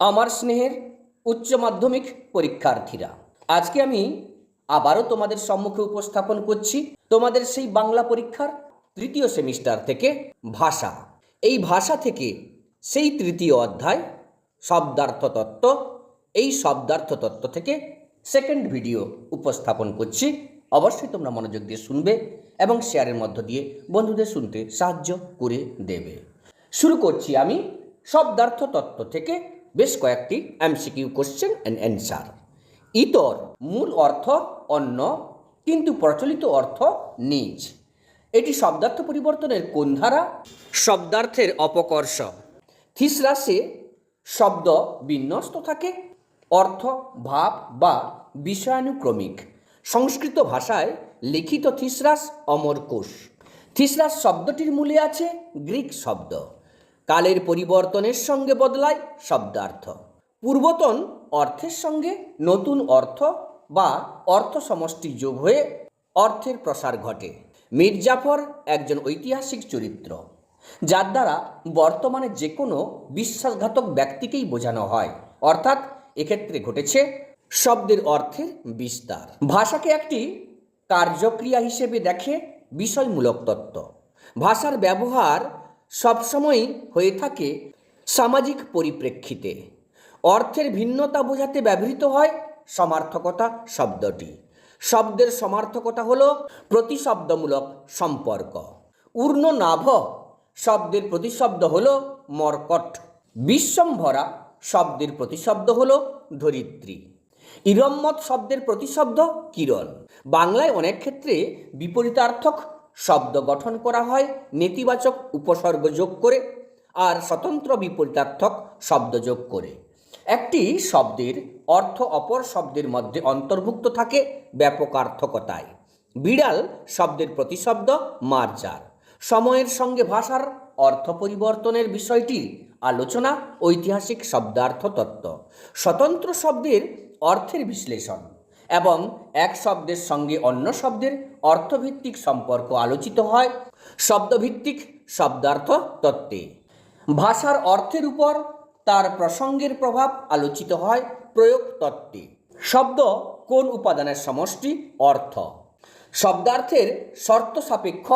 আমার স্নেহের উচ্চ মাধ্যমিক পরীক্ষার্থীরা। আজকে আমি আবারও তোমাদের সম্মুখে উপস্থাপন করছি তোমাদের সেই বাংলা পরীক্ষার তৃতীয় সেমিস্টার থেকে ভাষা। এই ভাষা থেকে সেই তৃতীয় অধ্যায় শব্দার্থ তত্ত্ব এই শব্দার্থ তত্ত্ব থেকে সেকেন্ড ভিডিও উপস্থাপন করছি। অবশ্যই তোমরা মনোযোগ দিয়ে শুনবে এবং শেয়ারের মধ্য দিয়ে বন্ধুদের শুনতে সাহায্য করে দেবে। শুরু করছি আমি শব্দার্থ তত্ত্ব থেকে বেশ কয়েকটি এমসিকিউ কোশ্চেন অ্যান্ড অ্যান্সার ইতর মূল অর্থ অন্য কিন্তু প্রচলিত অর্থ নিজ। এটি শব্দার্থ পরিবর্তনের কোন ধারা? শব্দার্থের অপকর্ষ। থিসরাসে শব্দ বিন্যস্ত থাকে অর্থ ভাব বা বিষয়ানুক্রমিক। সংস্কৃত ভাষায় লিখিত থিসরাস অমর কোষ। থিসরাস শব্দটির মূলে আছে গ্রিক শব্দ। কালের পরিবর্তনের সঙ্গে বদলায় শব্দার্থ। পূর্বতন অর্থের সঙ্গে নতুন অর্থ বা অর্থ সমষ্টি যোগ হয়ে অর্থের প্রসার ঘটে। মির্জাফর একজন ঐতিহাসিক চরিত্র, যার দ্বারা বর্তমানে যে কোনো বিশ্বাসঘাতক ব্যক্তিকেই বোঝানো হয়। অর্থাৎ এক্ষেত্রে ঘটেছে শব্দের অর্থের বিস্তার। ভাষাকে একটি কার্যক্রিয়া হিসেবে দেখে বিষয়মূলক তত্ত্ব। ভাষার ব্যবহার সবসময়ই হয়ে থাকে সামাজিক পরিপ্রেক্ষিতে। অর্থের ভিন্নতা বোঝাতে ব্যবহৃত হয় সমার্থকতা শব্দটি। শব্দের সমার্থকতা হল প্রতিশব্দমূলক সম্পর্ক। উর্ণ নাভ শব্দের প্রতিশব্দ হল মর্কট। বিশ্বম্ভরা শব্দের প্রতিশব্দ হল ধরিত্রী। ইরম্মত শব্দের প্রতিশব্দ কিরণ। বাংলায় অনেক ক্ষেত্রে বিপরীতার্থক শব্দ গঠন করা হয়, নেতিবাচক উপসর্গ যোগ করে আর স্বতন্ত্র বিপরীতার্থক শব্দ যোগ করে। একটি শব্দের অর্থ অপর শব্দের মধ্যে অন্তর্ভুক্ত থাকে ব্যাপকার্থকতায় বিড়াল শব্দের প্রতিশব্দ মার্জার। সময়ের সঙ্গে ভাষার অর্থ পরিবর্তনের বিষয়টি আলোচনা, ঐতিহাসিক শব্দার্থ তত্ত্ব স্বতন্ত্র শব্দের অর্থের বিশ্লেষণ। এবং এক শব্দের সঙ্গে অন্য শব্দের অর্থভিত্তিক সম্পর্ক আলোচিত হয়। শব্দভিত্তিক শব্দার্থ তত্ত্বে। ভাষার অর্থের উপর তার প্রসঙ্গের প্রভাব আলোচিত হয় প্রয়োগ তত্ত্বে। শব্দ কোন উপাদানের সমষ্টি? অর্থ। শব্দার্থের শর্ত সাপেক্ষ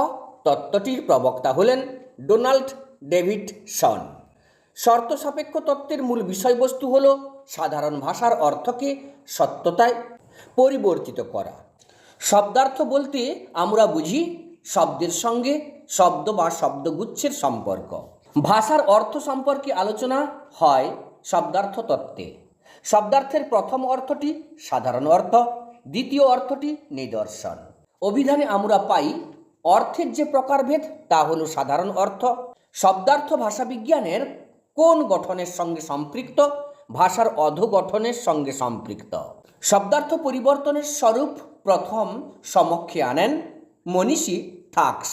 তত্ত্বটির প্রবক্তা হলেন ডোনাল্ড ডেভিড সন শর্ত সাপেক্ষ তত্ত্বের মূল বিষয়বস্তু হল সাধারণ ভাষার অর্থকে সত্যতায় পরিবর্তিত করা। শব্দার্থ বলতে আমরা বুঝি শব্দের সঙ্গে শব্দ বা শব্দগুচ্ছের সম্পর্ক। ভাষার অর্থ সম্পর্কে আলোচনা হয় শব্দার্থ তত্ত্বে। শব্দার্থের প্রথম অর্থটি সাধারণ অর্থ, দ্বিতীয় অর্থটি নিদর্শন। অভিধানে আমরা পাই, অর্থের যে প্রকারভেদ তা হলো সাধারণ অর্থ। শব্দার্থ ভাষাবিজ্ঞানের কোন গঠনের সঙ্গে সম্পৃক্ত? ভাষার অধগঠনের সঙ্গে সম্পৃক্ত। শব্দার্থ পরিবর্তনের স্বরূপ প্রথম সমক্ষে আনেন মনীষী থাক্স।